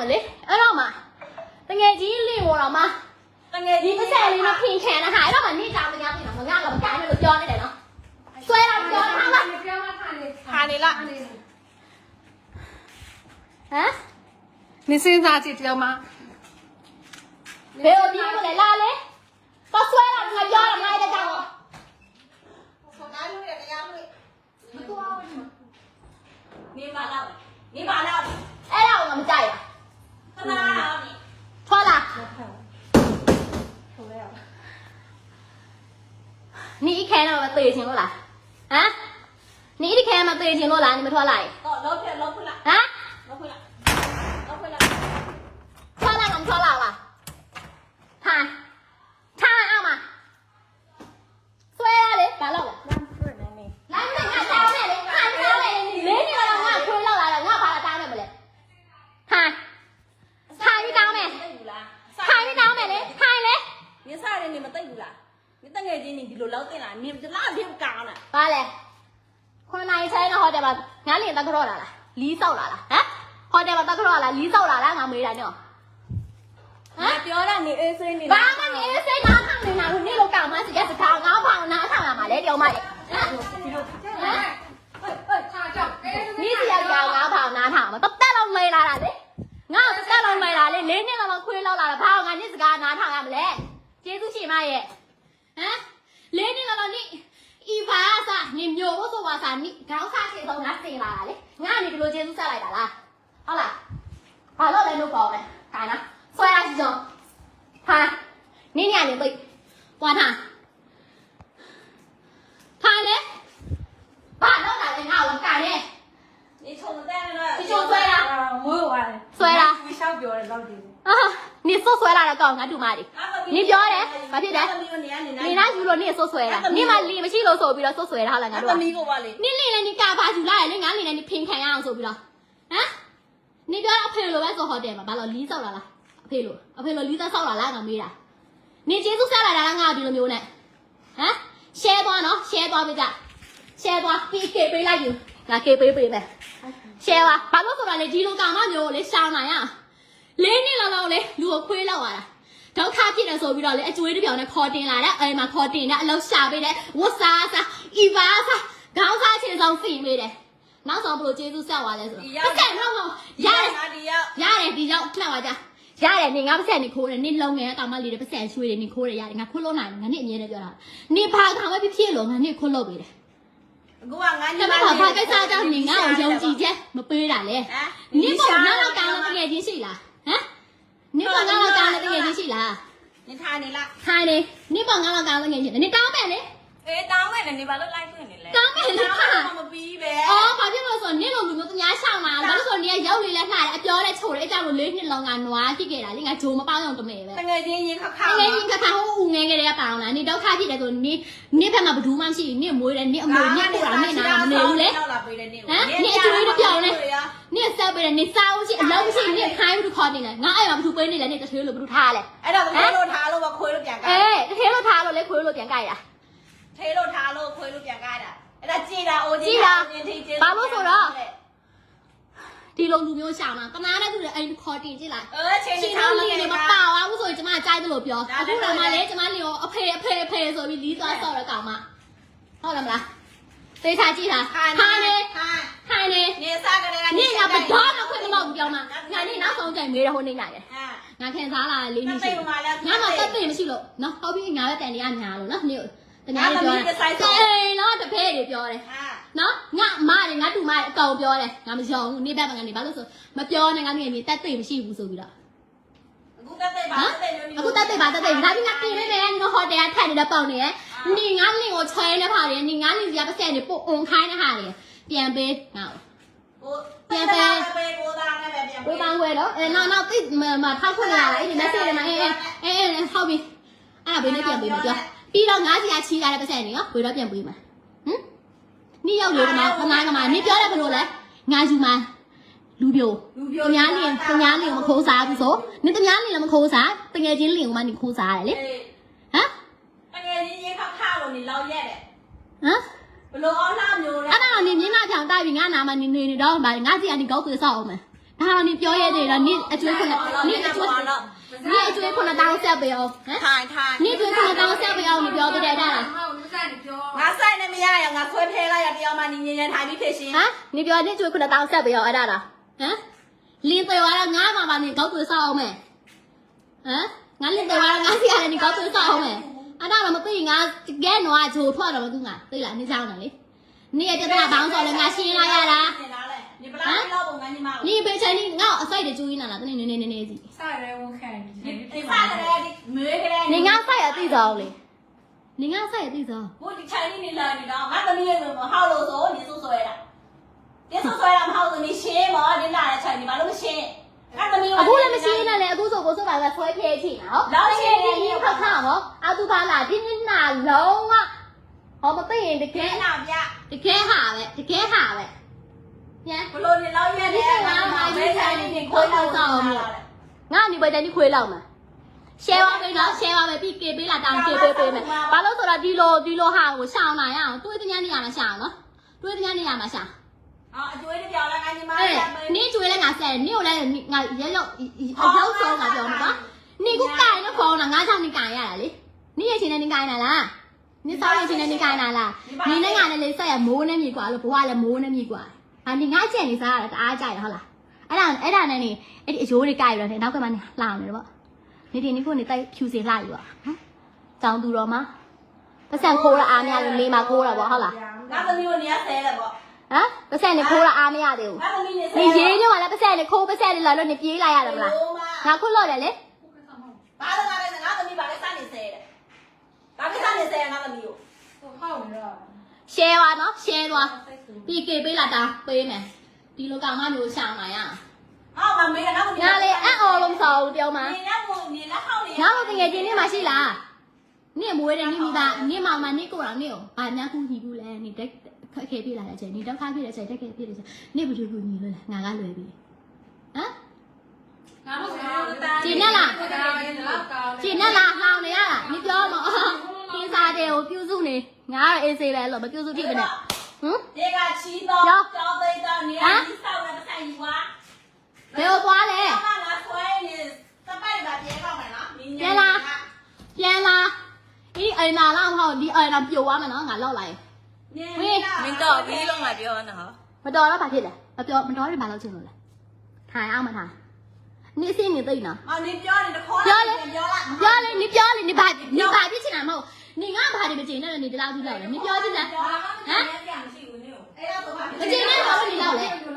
မလဲအဲ့တော့မှတငယ်ချင်းလင့်ပေါ်တော့မှတငယ်ဒီကြီးပစက်လေးမဖင်ခံတာဟာအဲ့တော့မှနေကြမညာပြင်တော့ငါကတော့ကိုင်းလို့ပြောနေတယ်နော်ဆွဲတော့ပြောတာဟာပြောမှထားနေခါနေလားဟမ်နေစင်းစားကြည့်ပြောမှဘယ်လိုဒီလိုလဲလာလေတော့ဆွဲတော့ငါပြောတာငါလည်းကြောက်တော့ဆောတိုင်းလို့ရတရားလို့မတော်ဘူးနေပါလားနေပါလားအဲ့ဒါကိုငါမကြိုက်ခဏအောင်နေ ဘူးထွက်လာ ထိုးရအောင်你 一开那个对清了啦？啊？你一开嘛对清了啦？你们拖来 တော့လောက်ပြလောက်ဖလား 啊？ လိုလောက်တင်လားနေတလားပြေကောင်းလားပါလေခုနနိုင်ဆိုင်တော့ဟိုတယ်မှာငါလင်တက်ကြောလာလားလီးဆောက်လာလားဟမ်ဟိုတယ်မှာတက်ကြောလာလီးဆောက်လာလားငါမေးတာနော်ဟငါမ်ပြောတာနေအေးစိနေဘာမှနေစိတ်နားထောင်နေတာလို့နေလို့ကောင်းမှစကြစကားငါဖောင်နားထောင်လာမှာလေတယောက်မလေးဟမ်ဒီလိုဟမ်ဟဲ့ဟဲ့ချာကြောက်အဲမိစီယောက်ျားငါဖောင်နားထောင်မှာတသက်လုံးမေးလာတာလေငါတသက်လုံးမေးလာလေလေးနှစ်လောက်ခွေးလောက်လာတာဘာငါညစကားနားထောင်ရမလဲကျေးဇူးရှင်မရဲ့ဟမ် လေးနှစ်လောက်နိဤဘာသာနိမျိုးဘုဆိုပါစာနိခေါင်းစားချေဆုံးငါစင်လာတာလေငါနေဒီလိုကျေးဇူးဆက်လိုက်တာလားဟုတ်လားဘာလို့လဲလို့ပေါ့လဲခိုင်းလားဆွဲရစီဆုံးဟာနင်းညနေပိတ်ပွားထားထိုင်လေဘာလို့လာလဲငါ့ကိုကန်နေနေချုံတဲ့လားဒီချုံဆွဲလားမွေးသွားတယ်ဆွဲ လားဝီရှောက်ပြောတယ်လောက်တယ်အာနေဆိုးဆွဲလာတော့ကောင်းငါတူမလေးနေပြောတယ်ဘာဖြစ်လဲနေနေနေနေနာယူလို့နေဆိုးဆွဲတာနေမလီမရှိလို့ဆိုပြီးတော့ဆိုးဆွဲတာဟုတ်လားငါတို့တကမီးကိုပါလေနေနေလည်းနေကာပါယူလာရလေငါနေလည်းနေဖင်ခံရအောင်ဆိုပြီးတော့ဟမ်နေပြောအဖေလိုပဲဆိုဟိုတယ်မှာဘာလို့လီးဆောက်လာလားအဖေလိုအဖေလိုလီးသက်ဆောက်လာလားငါမေးတာနေကျေးဇူးဆက်လာတာလားငါဒီလိုမျိုးနဲ့ဟမ် share သွားနော် share သွားပေးကြ share သွား PK ပေးလိုက်ယူငါ K ပေးပေးမယ် share ပါဘာလို့ဆိုတာလဲဒီလိုကောင်မမျိုးကိုလေရှောင်းနိုင်ရ လေးနှစ်လောက်လောက်လေလူကိုခွေးလောက်လာတာဒုက္ခဖြစ်တယ်ဆိုပြီးတော့လေအကျွေးတစ်ပြောင်နဲ့ခေါ်တင်လာတဲ့အဲမှာခေါ်တင်တဲ့အလောက်ရှာပေးတဲ့ဝတ်စားစားအီပါစားခေါင်းစားချင်ဆောင်စီပေးတယ်နောက်ဆုံးဘလို့ကျေးဇူးဆက်သွားလဲဆိုတော့ပတ်ဆက်တော့တော့ရတယ်ငါဒီရောက်ရတယ်ဒီရောက်နှောက်ပါကြရတယ်နေငါပတ်ဆက်နေခိုးတယ်နေလုံငယ်တောင်မလေးတွေပတ်ဆက်ရွှေတယ်နေခိုးတယ်ရတယ်ငါခိုးလို့နိုင်တယ်ငါနေအမြဲတမ်းပြောတာနေဘာကောင်ပဲဖြစ်ဖြစ်လို့ငါနေခိုးလို့ပေးတယ်အခုကငါ။ညီဒါမမှမဟုတ်ဘာကိစ္စကြောင့်နေငါ့ကိုယုံကြည်ချက်မပေးတာလေဟမ်။နေပေါ်ငါတော့ကောင်းတဲ့တကယ်ချင်းရှိလား။ ဟမ်။နေပေါ်ငါတော့ကောင်းတဲ့တကယ်ချင်းရှိလားနေထိုင်နေလား။ခိုင်းနေနေပေါ်ငါတော့ကောင်းတဲ့တကယ်ချင်းနေတောင်းမယ်လေအေးတောင်းမယ်နေဘာလို့လိုက်ခွင့်နေလဲ။တောင်းမယ်လေခါမပြီးပဲ။အော်ဘာဖြစ်လို့ဆိုနေလိုလူမျိုးသူများရှောင်းလာ။ဘာလို့ဆိုနေရောက်လေလဲခါတယ်အပြောတဲ့ချို့တယ်အကြောင်းလို့လေးနှစ်လုံးကနွားဖြစ်ခဲ့တာလေငါဂျိုမပေါင်းအောင်တမဲပဲတငယ်ချင်းရင်ခါခါ။ငယ်ကြီးခါခါဟိုဦးငယ်ကလေးကပေါင်းလာနေတော့ခါဖြစ်တယ်ဆိုနေနေဖက်မှာဘဒူးမှမရှိနေမွေးတယ်နေအမွေနေပူတာနေနာမနေဘူးလေရောက်လာပေးတယ်နေ။ဟမ်နေအကျွေးတစ်ပြောင်း လောက်ပေးတယ်နေစားဦးရှိအလုံးရှိနေခိုင်းဘူးခေါ်နေလဲငါအဲ့မှာဘသူပေးနေလဲနေတထွေးလို့ဘသူထားလဲအဲ့တော့ခွေးလို့ထားလို့မခွေးလို့ပြန်ကားအေးတထွေးလို့ထားလို့လေခွေးလို့ပြန်ကားရတာထေးလို့ထားလို့ခွေးလို့ပြန်ကားရတာအဲ့ဒါကြည်တာအိုကြည်တာဘာလို့ဆိုတော့ဒီလိုလူမျိုးရှာမှာတနာတဲ့သူတွေအိမ်ခေါ်တင်ကြည့်လားအဲချင်းချင်းထောင်းလေးတွေမပါသွားဘူးဆိုရင်ကျမကြိုက်တယ်လို့ပြောအခုတော့မှလည်းကျမလျော်အဖေအဖေအဖေဆိုပြီးလီးသွားဆော့ရကောင်မဟုတ်လားမလားသေချာကြည့်တာခိုင်နေခိုင်နေနေစားက တယ်ကနေငါဘတော်မခွင့်မလို့ပြောမှာငါနေနောက်ဆုံးကြိုင်မေးတယ်ဟိုနေနိုင်တယ်ဟာငါခင်စားလာလေးမနှစ်သိရှိဘူးမလားငါမှတက်တယ်မရှိလို့နော်ဟုတ်ပြီငါပဲတန်တရားညာလို့နော်နေတများပြောတယ်အေးနော်တဖဲတွေပြောတယ်ဟာနော်ငါမတယ်ငါတူမတယ်အကောင်ပြောတယ်ငါမယုံဘူးနေဘက်မှာငါနေဘာလို့ဆိုမပြောနဲ့ငါနေနေတက်တယ်မရှိဘူးဆိုပြီးတော့အခုတက်တဲ့ပါတက်တဲ့မျိုးအခုတက်တယ်ပါတက်တယ်ဒါပြီးငါပြင်နေမယ်နော်ဟိုတယ်ထက်နေတဲ့ပေါင်နေရနေငါလင်ကိုချဲနေပါလေနေငါလင်စီကပတ်စံနေပို့အုံခိုင်းနေဟာလေပြန်ပေးငါကိုပြန်ပဲကိုသားနဲ့ပဲ ပြန်ဝေးပန်းဝဲတော့အဲနောက်နောက်သိမထောက်ခွင့်ရတာအဲ့ဒီ message တွေမှာအဲအဲအဲအဲဟုတ်ပြီအဲ့ဒါဘေးနဲ့ပြန်ပေးမပြောပြီးတော့ငါးစီကချီးကြတဲ့ပတ်စံနေနော်ဝေးတော့ပြန်ပေးမှာဟမ်နေရောက်လေကမှာခနာကမှာနေပြောတယ်ဘယ်လိုလဲငါယူမှာလူပြိုလူ။ပြောတများလင်တများလင်မခိုးစားဘူးဆို။နင်တများလင်လည်းမခိုးစား။တကယ်ချင်းလင်ကမှနေခိုးစားရတယ်လေ။ဟမ်တကယ်ကြီးရင်ခါခါလို့နေလောက်ရက်တယ်ဟမ်ဘလို့အောင်လှမျိုးလဲအဲ့ဒါတော့နေမျက်နှာဖြောင်တိုက်ပြီးငါနာမနေနေနေတော့ဗာငါစီကနေကောက်သွေးဆောက်အောင်မယ် ဒါတော့နေပြောရတဲ့တော့နေအကျွေးခုနနေအကျွေးနေအကျွေးခုနတောင်းဆက်ပေးအောင်ဟမ်ထိုင်ထိုင်နေအကျွေးခုနတောင်းဆက်ပေးအောင်နေပြောတဲ့တဲ့ဒါလားဟောမစားနေပြောငါဆိုင်နေမရရငါဆွဲဖဲလိုက်ရတရားမှနေငြင်းငြင်းထိုင်ပြီးဖြစ်ရှင်ဟမ်နေပြောနေအကျွေးခုနတောင်းဆက်ပေးအောင်အဲ့ဒါလားဟမ်လင်းသေးသွားတော့ငါမှပါနေကောက်သွေးဆောက်အောင်မယ်ဟမ်ငါလင်းသေးသွားတော့ငါစီရတယ်နေကောက်သွေးဆောက်အောင်မယ်အဲ့ဒါတော့မသိငါတကယ်တော့ဂျိုထွက်တော့မသူငါသိလားနေချောင်းတယ်လေနေရပြဿနာဘောင်းဆိုလဲငါရှင်းလိုက်ရတာ န်းညီမကို။နင်ဘယ်ချိန်နင်ငါ့ကိုအစိုက်တကျူးရင်းလာလားတနင်နည်းနည်းနည်းနည်းစီစရဲဝန်ခံဒီဒီစားကြတယ်ဒီမွေးကြတယ်။နင်ငါ့အစိုက်ရသိသောလေ။နင်ငါ့အစိုက်ရသိသောဘို့ဒီချိုင်းနေလာနေတော့ငါသမီးရဲ့ဆိုမဟုတ်လို့ဆိုနေဆိုဆွဲတာ။နေဆိုဆွဲတာမဟုတ်ဆိုနေရှင်းမော်နေလာတဲ့ချိုင်းဒီမလို့မရှင်းငါသမီးကအခုလည်းမရှင်းနဲ့လေအခုဆိုကိုစုပါကဆွဲဖြဲချိန်နော်။နောက်ရှင်းနေရင်ခက်ခါမော်အတူပါလာဒီနေ့နာလုံးဝဟောမသိရင်တကယ်လာဗျတကယ်ဟာပဲတကယ်ဟာပဲ။ ပြန်ဘလို့နေလောက်ရတယ်ငါမမဲချိုင်နေနေကိုလောက်ဆောင်ငါနေပဲတည်းခွေးလောက်မှာ share ပါမယ်နော် share ပါမယ်ပြီးကေပေးလာတောင်းကေပေးပေးမယ်ဘာလို့ဆိုတော့ဒီလိုဒီလိုဟာကိုရှောင်းလာရအောင်တွေးတဲ့ညနေရမှာရှောင်းနော်တွေးတဲ့ညနေရမှာရှောင်းအော်အကျွေးတစ်ပြောင်းလာငါညီမအဲ့နင်းကျွေးလဲငါဆက်နင်းကိုလည်းငါရဲရောက်အရောက်ဆုံးငါပြောမှာပါနင်းကကိုင်တော့ခေါင်းတာငါကြောင့်နင်းကိုင်ရတာလေနင်းရဲ့ချင်းနဲ့နင်းကိုင်တာလားနင်းစောင်းရဲ့ချင်းနဲ့နင်းကိုင်တာလားနင်းနဲ့ငါနဲ့လေဆက်ရမိုးနဲ့မြေကွာလို့ဘဝလည်းမိုးနဲ့မြေကွာ ဟာနေငါအချက်နေစားရတာတအားကြရဟုတ်လားအဲ့ဒါအဲ့ဒါနဲ့နေအဲ့ဒီအယိုးတွေကြိုက်ရတော့နောက်ကမှနေလှအောင်လေပေါ့နေတင်နေကိုနေတိုက်ဖြူစီလှယူပါဟမ်ကြောင်သူတော်မှာပတ်စံခိုးရအားမရလို့နေမှာခိုးတာပေါ့ဟုတ်လားငါသမီးကိုနေရဆဲတယ်ပေါ့ဟမ်ပတ်စံနေခိုးရအားမရသေးဘူးငါသမီးနေဆဲနေရေးညောင်းလာပတ်စံနေခိုးပတ်စံနေလာလို့နေပြေးလိုက်ရတာမလားငါခွတ်လို့တယ်လေဘာလို့ငါလည်းငါသမီးဘာလဲစနေဆဲတယ်ဘာလဲစနေဆဲငါသမီးကိုဟုတ်ရော share ပါနော် share သွား PK ပေးလာတာပေးမယ်ဒီလိုကောင်ကမျိုးရှောင်းလာရအော်မမေးတော့ငါလည်းအံ့ဩလို့မဆောက်ဘူးပြောမှာနေရမို့နေလက်ဟောက်နေရငါတို့တကယ်ချင်းနေမှာရှိလားနေမွေးတယ်နေမိသားနေမောင်မနေကိုတော်နေကိုဘာများကူညီဘူးလဲနေတက်ခက်ခဲပြလာတဲ့အချိန်နေတော့ခါပြတဲ့အချိန်တက်ခဲပြတဲ့အချိန်နေဘယ်လိုကူညီလို့လဲငါကလွယ်ပြီဟမ်ကျင်းနဲ့လားကျင်းနဲ့လားဟောင်းနေရလားမပြောမအောင် စားတယ်ကိုပြုစုနေငါကတော့အေးစေးပဲလို့မပြုစုဖြစ်မနဲ့ဟမ်ဒီကချီတော့ကြောင်းသိတော့နေရဒီဆောက်ရတဲ့ဆိုင်ယူပါဘယ်ကိုသွားလဲငါငါဆွဲနေစပိုက်ပါပြေတော့မယ်နော်ပြန်လာအေးအိမ်လာလောက်ဟောဒီအိမ်လာပြိုသွားမယ်နော်ငါလောက်လိုက်မင်းတော့ပြီးလုံးမပြောနော်မတော်တော့ဘာဖြစ်လဲမပြောမတော်ရင်ဘာလုပ်ချင်လို့လဲထိုင်အောင်မထိုင်နေစင်းနေသိနော်အော်နေပြောနေတခေါ်ပြောလေပြောလိုက်ပြောလေနေပြောလေနေဘာနေဘာဖြစ်ချင်တာမဟုတ် နေငါဘာတွေမချင်နဲ့နေဒီလောက်ကြည့်လိုက်လေနေပြောကြည့်စမ်းဟမ်ပြန်မရှိဘူးနေအဲ့ဒါဆိုပါမချင်နဲ့ဘာလို့နေလောက်လဲ